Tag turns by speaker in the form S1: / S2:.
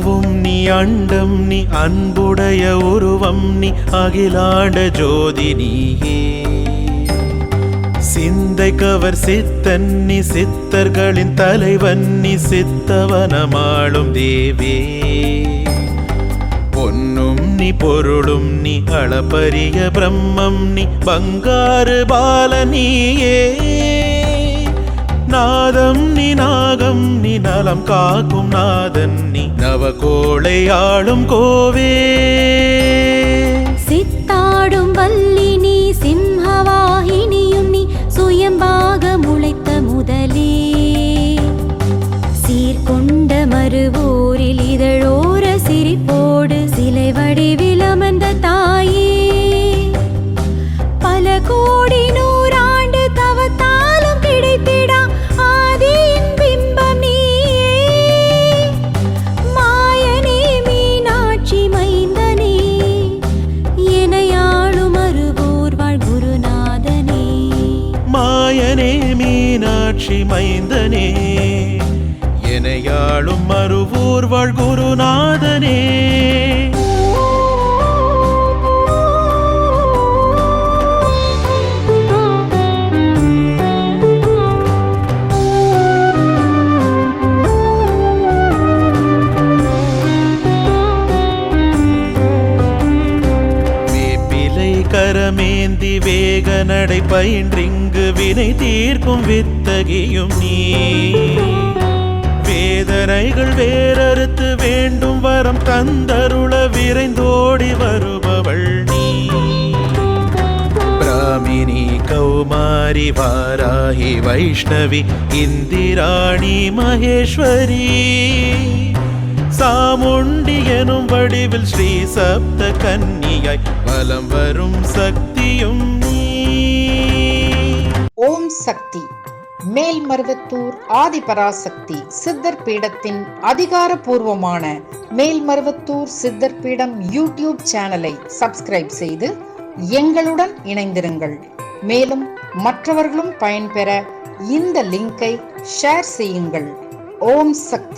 S1: அண்டம் நீ அன்புடைய உருவம் நீ அகிலாட ஜோதி நீயே. சிந்தை கவர் சித்தன் நீ சித்தர்களின் தலைவன் நீ சித்தவனமாளும் தேவே. பொன்னும் நீ பொருளும் நீ அளப்பரிய பிரம்மம் நீ பங்காறு பால நீயே. நாதம் நீ நாகம் நீ நலம் காக்கும் நாதன் நீ நவ கோளையாளும் கோவே.
S2: சித்தாடும் வல்லி நீ சிம்ஹவாகினியும் நீ சுயம்பாக முளைத்த முதலே. சீர்கொண்ட மறுவோரில் இதழோர சிரிப்போடு சிலை வடிவில் அமர்ந்த தாயே. பல கோடி நூறாண்டு மைந்தனே
S1: மீனாட்சி மைந்தனே. எனையாளும் மறுவூர் வாழ் கரமேந்தி வேக நடை பயின்றிங்கு வினை தீர்க்கும் வித்தகியும் நீ. வேதனைகள் வேறறுத்து வேண்டும் வரம் தந்தருள விரைந்தோடி வருபவள் நீ. பிராமினி கௌமாரி வாராகி வைஷ்ணவி இந்திராணி மகேஸ்வரி. சாமுண்டி எனும் வடிவில் ஸ்ரீ சப்த கன்னியாய் பலம் வரும் சக்தியும் நீ.
S3: ஓம் சக்தி. மேல்மருவத்தூர் ஆதிபராசக்தி சித்தர் பீடத்தின் அதிகாரப்பூர்வமான மேல்மருவத்தூர் சித்தர் பீடம் யூடியூப் சேனலை சப்ஸ்கிரைப் செய்து எங்களுடன் இணைந்திருங்கள். மேலும் மற்றவர்களும் பயன்பெற இந்த லிங்கை ஷேர் செய்யுங்கள். ஓம் சக்தி.